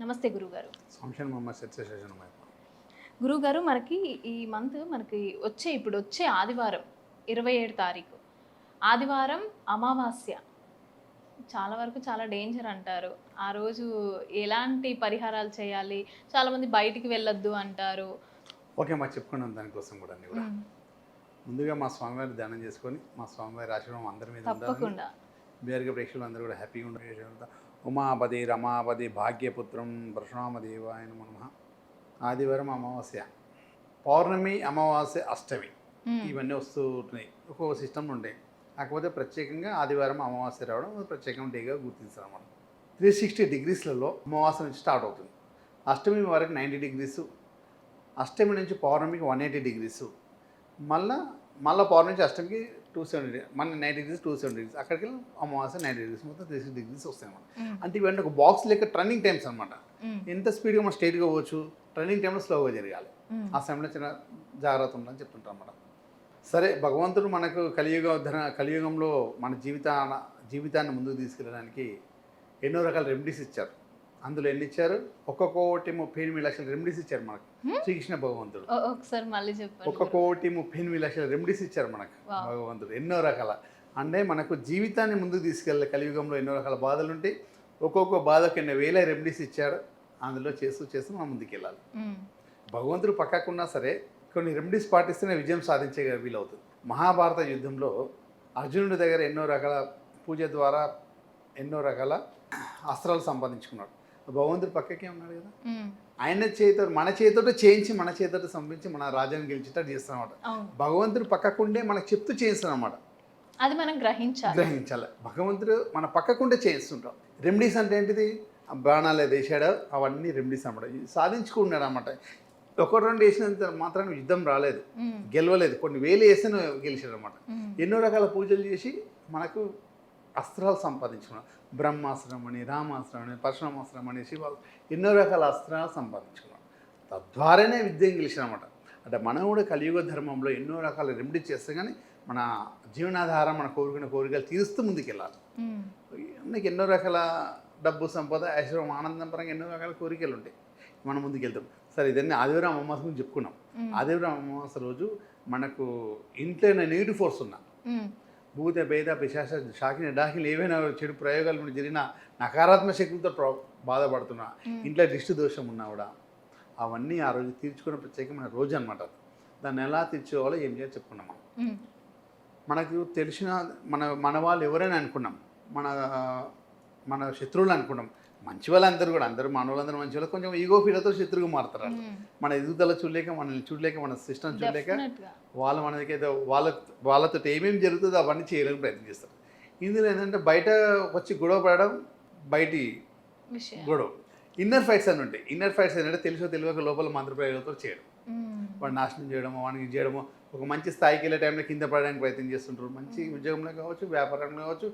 నమస్తే గురుగారు. గురుగారు మనకి ఈ మంత్ మనకి వచ్చే ఇప్పుడు వచ్చే ఆదివారం ఇరవై ఏడు తారీఖు. ఆదివారం అమావాస్య. చాలా వరకు చాలా డేంజర్ అంటారు. ఆ రోజు ఎలాంటి పరిహారాలు చేయాలి? చాలా మంది బయటికి వెళ్ళొద్దు అంటారు. ఓకే మా చెప్పుకున్నాం దానికోసం కూడా అన్ని కూడా. ముందుగా మా స్వామివారి ధ్యానం చేసుకొని మా స్వామివారి ఆశీర్వాదం అందరి మీద తప్పకుండా. బీర్గ ప్రేక్షకులు అందరూ కూడా హ్యాపీగా ఉండాలి ఉమాపతి రమాపతి భాగ్యపుత్రం పరశురామదేవాయ నమ ఆదివారం అమావాస్య. పౌర్ణమి అమావాస్య అష్టమి. ఇవన్నీ వస్తూ ఉంటున్నాయి. ఒక్కొక్క సిస్టమ్ ఉంటాయి కాకపోతే ప్రత్యేకంగా ఆదివారం అమావాస్య రావడం అది ప్రత్యేకమైన డేగా గుర్తించారు అన్నమాట త్రీ సిక్స్టీ డిగ్రీస్లలో అమావాస్య నుంచి స్టార్ట్ అవుతుంది. అష్టమి వరకు నైంటీ డిగ్రీస్ అష్టమి నుంచి పౌర్ణమికి వన్ ఎయిటీ డిగ్రీస్. మళ్ళా మళ్ళీ పౌర్ణమి నుంచి అష్టమికి టూ సెవెంటీ మన ninety degrees two seventy degrees అక్కడికి వెళ్ళి అమావాస్య నైంటీ డిగ్రీస్ మొత్తం త్రీ సిక్స్ డిగ్రీస్ వస్తాయి అన్నమాట. అంటే ఇవన్నీ ఒక బాక్స్ లెక్క టర్నింగ్ టైమ్స్ అనమాట. ఎంత స్పీడ్గా మనం స్ట్రైట్గా పోవచ్చు టర్నింగ్ టైంలో స్లోగా జరగాలి. ఆ సమయంలో చిన్న జాగ్రత్త ఉందని చెప్తుంటాం అన్నమాట సరే భగవంతుడు మనకు కలియుగ కలియుగంలో మన జీవితాన జీవితాన్ని ముందుకు తీసుకెళ్ళడానికి ఎన్నో రకాల రెమెడీస్ ఇచ్చారు అందులో ఎన్ని ఇచ్చారు? ఒక్కొక్క కోటి ముప్పై ఎనిమిది లక్షల రెమెడీస్ ఇచ్చారు మనకు. శ్రీకృష్ణ భగవంతుడు. ఒకసారి మళ్ళీ చెప్పండి ఒక్క కోటి ముప్పై ఎనిమిది లక్షల రెమెడీస్ ఇచ్చారు మనకు. భగవంతుడు. ఎన్నో రకాల. అంటే మనకు జీవితాన్ని ముందుకు తీసుకెళ్ళే కలియుగంలో ఎన్నో రకాల బాధలు ఉంటాయి. ఒక్కొక్క బాధకు ఎన్నో వేల రెమెడీస్ ఇచ్చాడు? అందులో చేస్తూ చేస్తూ మనం ముందుకు వెళ్ళాలి. మ్మ్. భగవంతుడు పక్కకున్నా సరే కొన్ని రెమెడీస్ పాటిస్తేనే విజయం సాధించే వీలవుతుంది. మహాభారత యుద్ధంలో అర్జునుడి దగ్గర ఎన్నో రకాల పూజ ద్వారా ఎన్నో రకాల అస్త్రాలు సంపాదించుకున్నాడు. భగవంతుడు పక్కకే ఉన్నాడు కదా. ఆయన చేతితో మన చేతితో చేయించి మన చేతితో సంపించి మన రాజ్యాన్ని గెలిచేటట్టు చేస్తానమాట అవును. భగవంతుడు పక్కకుండే మనకు చెప్తూ చేస్తానమాట అది మనం గ్రహించాలి. గ్రహించాలి. భగవంతుడు మన పక్కకుండే చేయిస్తుంటాం. రెమెడీస్ అంటే ఏంటిది? బాణాలు వేసాడో అవన్నీ రెమెడీస్ అన్నమాట. ఇవి సాధించుకున్నాడు అనమాట ఒకటి రెండు వేసినంత మాత్రాన్ని యుద్ధం రాలేదు. గెలవలేదు. కొన్ని వేలు వేస్తే గెలిచాడు అనమాట. ఎన్నో రకాల పూజలు చేసి మనకు అస్త్రాలు సంపాదించుకున్నాం. బ్రహ్మాస్త్రం అని రామాస్త్రం అని పరశురామాస్త్రం అని శివ ఎన్నో రకాల అస్త్రాలు సంపాదించుకున్నాం. తద్వారానే విద్యను గెలిచానమాట అంటే మనం కూడా కలియుగ ధర్మంలో ఎన్నో రకాల రెమెడీ చేస్తే కానీ మన జీవనాధారం మన కోరుకునే కోరికలు తీరుస్తూ ముందుకెళ్ళాలి. మ్మ్. నీకు ఎన్నో రకాల డబ్బు సంపద ఐశ్వర్యం ఆనందం పరంగా ఎన్నో రకాల కోరికలు ఉంటాయి. మనం ముందుకు వెళ్తాం సరే ఇదన్నీ ఆదివారం అమావాస గురించి చెప్పుకున్నాం. ఆదివారం అమావాస రోజు మనకు ఇంట్లో నెగిటివ్ ఫోర్స్ ఉన్నా. భూత భేద పిశాచ షాకిన డాకిలు ఏవైనా చెడు ప్రయోగాలు జరిగిన నకారాత్మక శక్తులతో ప్ర బాధపడుతున్నా. ఇంట్లో దిష్టి దోషం ఉన్నా కూడా అవన్నీ ఆ రోజు తీర్చుకునే ప్రత్యేకమైన రోజు అనమాట దాన్ని ఎలా తీర్చుకోవాలో ఏం చేయాలో చెప్పుకున్నాం మనం. మనకు తెలిసిన మన మన వాళ్ళు ఎవరైనా అనుకున్నాం. మన మన శత్రువులు అనుకున్నాం. మంచి వాళ్ళందరూ కూడా అందరూ మానవులందరూ మంచి వాళ్ళు కొంచెం ఈగో ఫీలతో శత్రువుగా మారుతారు. మన ఎదుగుదల చూడలేక మనల్ని చూడలేక మన సిస్టమ్ చూడలేక. వాళ్ళు మనకి ఏదో వాళ్ళ వాళ్ళతో ఏమేమి జరుగుతుందో అవన్నీ చేయడానికి ప్రయత్నం చేస్తారు. ఇందులో ఏంటంటే బయట వచ్చి గొడవ పడడం బయటి గొడవ. ఇన్నర్ ఫైట్స్ అని ఉంటాయి. ఇన్నర్ ఫైట్స్ ఏంటంటే తెలుసో తెలియక లోపల మంత్ర ప్రయోగంతో చేయడం. వాడు నాశనం చేయడము వాడిని చేయడము ఒక మంచి స్థాయికి వెళ్ళే టైంలో కింద పడడానికి ప్రయత్నం చేస్తుంటారు. మంచి ఉద్యోగంలో కావచ్చు వ్యాపారంలో కావచ్చు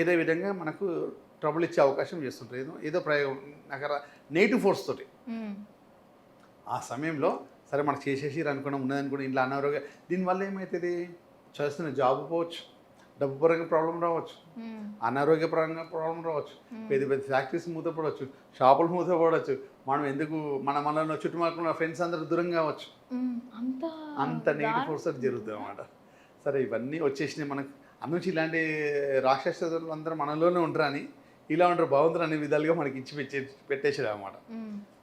ఏదో విధంగా మనకు ట్రబుల్ ఇచ్చే అవకాశం చేస్తుంటారు ఏదో ఏదో ప్రయోగం నగర నెగిటివ్ ఫోర్స్ తోటి. ఆ సమయంలో సరే మనకు చేసేసి అనుకున్నాం ఉన్నదనుకుని ఇంట్లో అనారోగ్య దీనివల్ల ఏమవుతుంది చేస్తున్న జాబ్ పోవచ్చు డబ్బు పరంగా ప్రాబ్లం రావచ్చు. అనారోగ్య పరంగా ప్రాబ్లం రావచ్చు. పెద్ద పెద్ద ఫ్యాక్టరీస్ మూతపడవచ్చు షాపులు మూతపడవచ్చు మనం ఎందుకు మన మనలో చుట్టుపక్కల ఫ్రెండ్స్ అందరూ దూరం కావచ్చు. అంత అంత నెగిటివ్ ఫోర్స్ జరుగుతుంది అన్నమాట సరే ఇవన్నీ వచ్చేసినాయి మనకు అందునుంచి ఇలాంటి రాక్షసులు అందరూ మనలోనే ఉంటారని ఇలా ఉంటారు బాగుంటారు అనే విధాలుగా మనకి ఇచ్చి పెట్టే అనమాట.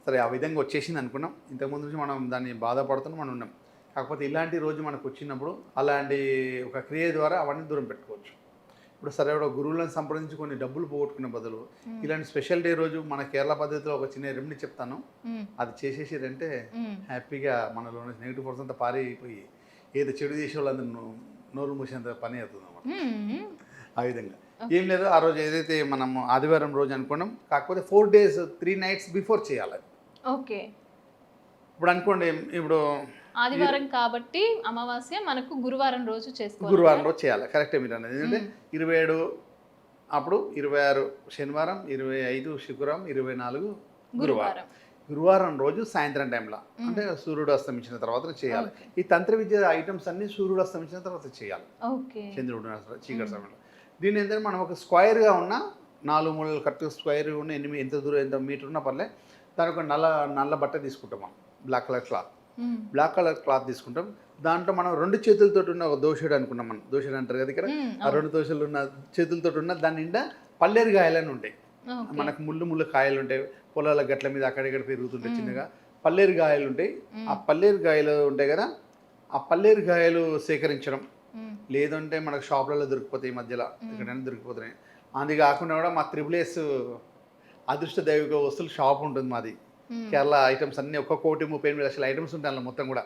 సరే ఆ విధంగా వచ్చేసింది అనుకున్నాం ఇంతకుముందు నుంచి మనం దాన్ని బాధపడుతున్నాం మనం ఉన్నాం కాకపోతే ఇలాంటి రోజు మనకు వచ్చినప్పుడు అలాంటి ఒక క్రియ ద్వారా అవన్నీ దూరం పెట్టుకోవచ్చు ఇప్పుడు సరే ఒక గురువులను సంప్రదించి కొన్ని డబ్బులు పోగొట్టుకునే బదులు. ఇలాంటి స్పెషల్ డే రోజు మన కేరళ పద్ధతిలో ఒక చిన్న రెమెడీ చెప్తాను. అది చేసేసారంటే. హ్యాపీగా మనలో నెగిటివ్ ఫోర్స్ అంతా పారిపోయి ఏదో చెడు చేసే వాళ్ళందరూ నోరు మూసేంత పని అవుతుంది అన్నమాట. ఆ విధంగా ఏం లేదు ఆ రోజు ఏదైతే మనం ఆదివారం రోజు అనుకున్నాం కాకపోతే four days three nights before చేయాలి. ఓకే. ఇప్పుడు అనుకోండి ఇప్పుడు ఆదివారం కాబట్టి అమావాస్య మనకు గురువారం రోజు చేసుకోవాలి. గురువారం రోజు చేయాలి కరెక్టే మీరు అన్నది. ఎందుకంటే. ఇరవై ఏడు అప్పుడు ఇరవై ఆరు శనివారం ఇరవై ఐదు శుక్రవారం ఇరవై నాలుగు గురువారం. గురువారం. రోజు సాయంత్రం టైంలో అంటే సూర్యుడు అస్తమించిన తర్వాత చేయాలి. ఈ తంత్ర విద్య ఐటమ్స్ అన్ని సూర్యుడు అస్తమించిన తర్వాత చేయాలి. చంద్రుడు చీకటి సమయంలో. దీని ఏంటంటే మనం ఒక స్క్వైర్గా ఉన్న నాలుగు మూలలు కరెక్ట్ స్క్వైర్ ఉన్న ఎనిమిది ఎంత దూరం ఎంత మీటర్ ఉన్నా పర్లే దానికి ఒక నల్ల నల్ల బట్ట తీసుకుంటాం మనం black colour cloth. Black colour cloth తీసుకుంటాం దాంట్లో మనం రెండు చేతులతో ఉన్న ఒక దోషుడు అనుకున్నాం మనం దోషుడు అంటారు కదా ఇక్కడ. ఆ రెండు దోషులు ఉన్న చేతులతో ఉన్న దాని నిండా పల్లేరు కాయలని ఉంటాయి. మనకు ముళ్ళు ముళ్ళు కాయలు ఉంటాయి పొలాల గట్ల మీద అక్కడిక్కడ పెరుగుతుంటాయి. చిన్నగా పల్లేరు కాయలు ఉంటాయి ఆ. పల్లేరు కాయలు ఉంటాయి కదా ఆ పల్లేరు కాయలు సేకరించడం. లేదంటే మనకు షాపులలో దొరికిపోతాయి ఈ మధ్యలో. ఎక్కడైనా దొరికిపోతున్నాయి. అది కాకుండా కూడా మా త్రిబులేస్ అదృష్ట దైవిక వస్తువులు షాప్ ఉంటుంది మాది. కేరళ ఐటమ్స్ అన్ని ఒక్క కోటి ముప్పై ఎనిమిది లక్షల ఐటమ్స్ ఉంటాయి అందులో మొత్తం కూడా.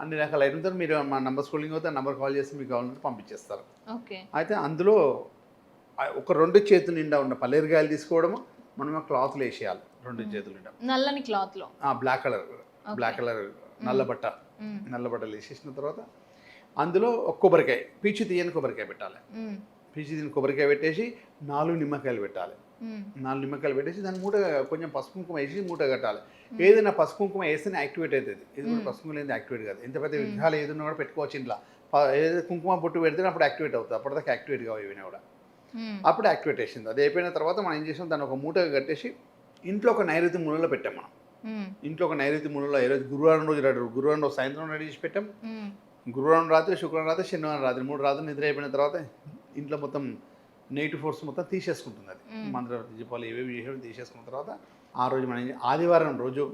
అన్ని రకాల ఐటమ్స్ మీరు మా నంబర్ స్కూలింగ్ అవుతే నంబర్ కాల్ చేసి మీకు కావాలంటే పంపించేస్తారు. ఓకే. అయితే అందులో ఒక రెండు చేతుల నిండా ఉన్న పల్లేరుగాయలు తీసుకోవడము మనం క్లాత్లు వేసేయాలి రెండు చేతుల నిండా. నల్లని క్లాత్లో బ్లాక్ కలర్ బ్లాక్ కలర్ నల్ల బట్ట. నల్ల బట్టలు వేసేసిన తర్వాత అందులో ఒక కొబ్బరికాయ పీచు తీయని కొబ్బరికాయ పెట్టాలి. పీచు తీయని కొబ్బరికాయ పెట్టేసి నాలుగు నిమ్మకాయలు పెట్టాలి. నాలుగు నిమ్మకాయలు పెట్టేసి దాన్ని మూట కొంచెం పసుపు కుంకుమ వేసి మూట కట్టాలి ఏదైనా పసుపు కుంకుమ వేస్తేనే యాక్టివేట్ అవుతుంది ఇది కూడా. పసుపు కుంకుమ యాక్టివేట్ కాదు ఎంత పెద్ద. విగ్రహాలు ఏదైనా కూడా పెట్టుకోవచ్చు ఇంట్లో ఏదైతే కుంకుమ బొట్టు పెడితే అప్పుడు యాక్టివేట్ అవుతుంది అప్పటిదాకా యాక్టివేట్ కావు ఏమైనా కూడా. అప్పుడు యాక్టివేట్ వేసింది అది అయిపోయిన తర్వాత మనం ఏం చేసాం దాన్ని ఒక మూట కట్టేసి ఇంట్లో ఒక నైరుతి మూలలో పెట్టాం మనం. ఇంట్లో ఒక నైరుతి మూలలో ఏ రోజు గురువారం రోజు గురువారం రోజు సాయంత్రం రెడీ చేసి పెట్టాం. గురువారం రాత్రి శుక్రవారం రాత్రి శనివారం రాత్రి మూడు రాత్రి నిద్ర అయిపోయిన తర్వాత ఇంట్లో మొత్తం నెగిటివ్ ఫోర్స్ మొత్తం తీసేసుకుంటుంది అది. మంత్ర దీపాలు ఏవేవి చేసేవి తీసేసుకున్న తర్వాత ఆ రోజు మనం ఆదివారం రోజు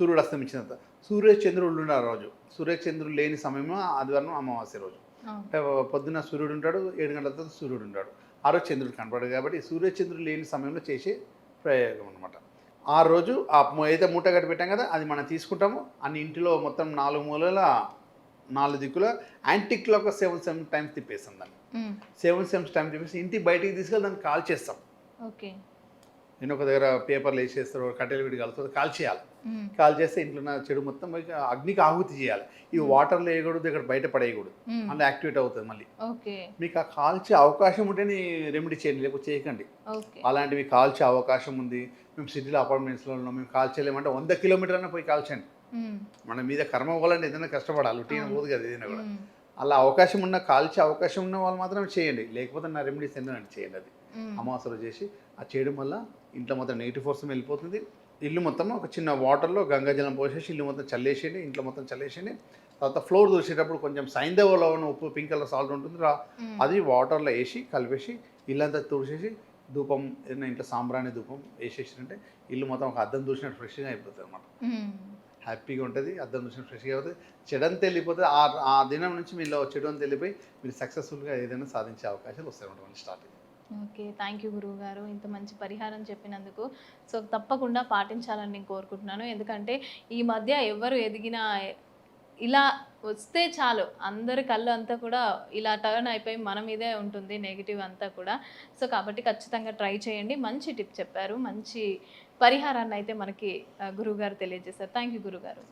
సూర్యుడు అస్తమించిన తర్వాత సూర్య చంద్రుడు ఉన్నారు ఆ రోజు. సూర్య చంద్రుడు లేని సమయంలో ఆదివారం అమావాస్య రోజు. పొద్దున్న సూర్యుడు ఉంటాడు ఏడు గంటల తర్వాత సూర్యుడు ఉంటాడు. ఆ రోజు చంద్రుడు కనపడదు కాబట్టి సూర్య చంద్రుడు లేని సమయంలో చేసే ప్రయోగం అనమాట ఆ రోజు ఆ ఏదైతే మూట కట్టి పెట్టాం కదా అది మనం తీసుకుంటాము. అన్ని ఇంటిలో మొత్తం నాలుగు మూలల నాలుగు దిక్కుల యాంటిక్లో ఒక సెవెన్ సెవెన్ టైమ్స్ తిప్పేస్తాం దాన్ని. సెవెన్ సెవెన్స్ టైం తిప్పేసి ఇంటికి బయటికి తీసుకెళ్ళి దాన్ని కాల్ చేస్తాం. ఓకే. నేను ఒక దగ్గర పేపర్లు వేసేస్తారు కట్టెలు విడి కలుస్తారు కాల్ చేయాలి. కాల్ చేస్తే ఇంట్లో ఉన్న చెడు మొత్తం అగ్నికి ఆహుతి చేయాలి. ఈ వాటర్లో వేయకూడదు ఇక్కడ బయట పడేయకూడదు. అందులో యాక్టివేట్ అవుతుంది మళ్ళీ. మీకు ఆ కాల్చే అవకాశం ఉంటేనే రెమెడీ చేయండి లేకపోతే చేయకండి. అలాంటివి కాల్చే అవకాశం ఉంది. మేము సిటీలో అపార్ట్మెంట్స్లో ఉన్నాం మేము కాల్చలేమంటే వంద కిలోమీటర్ అయినా పోయి కాల్చండి. మన మీద కర్మ అవ్వాలంటే ఏదైనా కష్టపడాలి ఉట్టిన. పోదు కదా ఏదైనా కూడా. అలా అవకాశం ఉన్న కాల్చే అవకాశం ఉన్న వాళ్ళు మాత్రం చేయండి లేకపోతే నా రెమెడీస్ ఎన్నో చేయండి అది. అమావాస్యలో చేసి ఆ చేయడం వల్ల ఇంట్లో మొత్తం నెగిటివ్ ఫోర్స్ వెళ్ళిపోతుంది ఇల్లు మొత్తం ఒక చిన్న వాటర్లో గంగాజలం పోసేసి ఇల్లు మొత్తం చల్లేసేయండి ఇంట్లో మొత్తం చల్లేసేయండి తర్వాత ఫ్లోర్ చూసేటప్పుడు కొంచెం సైంధవలో ఉన్న ఉప్పు పింక్ కలర్ సాల్ట్ ఉంటుంది రా. అది వాటర్లో వేసి కలిపేసి ఇల్లంతా తుడిచేసి ధూపం ఏదైనా ఇంట్లో సాంబ్రాణి ధూపం వేసేసినంటే ఇల్లు మొత్తం ఒక అద్దం చూసినట్టు ఫ్రెష్గా అయిపోతుంది అనమాట. హ్యాపీగా ఉంటుంది అద్దం చూసినట్టు ఫ్రెష్గా అవుతుంది. చెడంతా వెళ్ళిపోతే ఆ ఆ దినం నుంచి మీలో చెడు అంతా వెళ్ళిపోయి మీరు సక్సెస్ఫుల్గా ఏదైనా సాధించే అవకాశాలు వస్తాయి ఉంటుంది స్టార్టింగ్. ఓకే థ్యాంక్ యూ గురువు గారు. ఇంత మంచి పరిహారం చెప్పినందుకు. సో తప్పకుండా పాటించాలని నేను కోరుకుంటున్నాను. ఎందుకంటే ఈ మధ్య ఎవరు ఎదిగినా ఇలా వస్తే చాలు. అందరి కళ్ళు అంతా కూడా ఇలా టర్న్ అయిపోయి మన మీదే ఉంటుంది నెగిటివ్ అంతా కూడా. సో కాబట్టి ఖచ్చితంగా ట్రై చేయండి. మంచి టిప్ చెప్పారు. మంచి పరిహారాన్ని అయితే మనకి గురువు గారు తెలియజేశారు. థ్యాంక్ యూ గురుగారు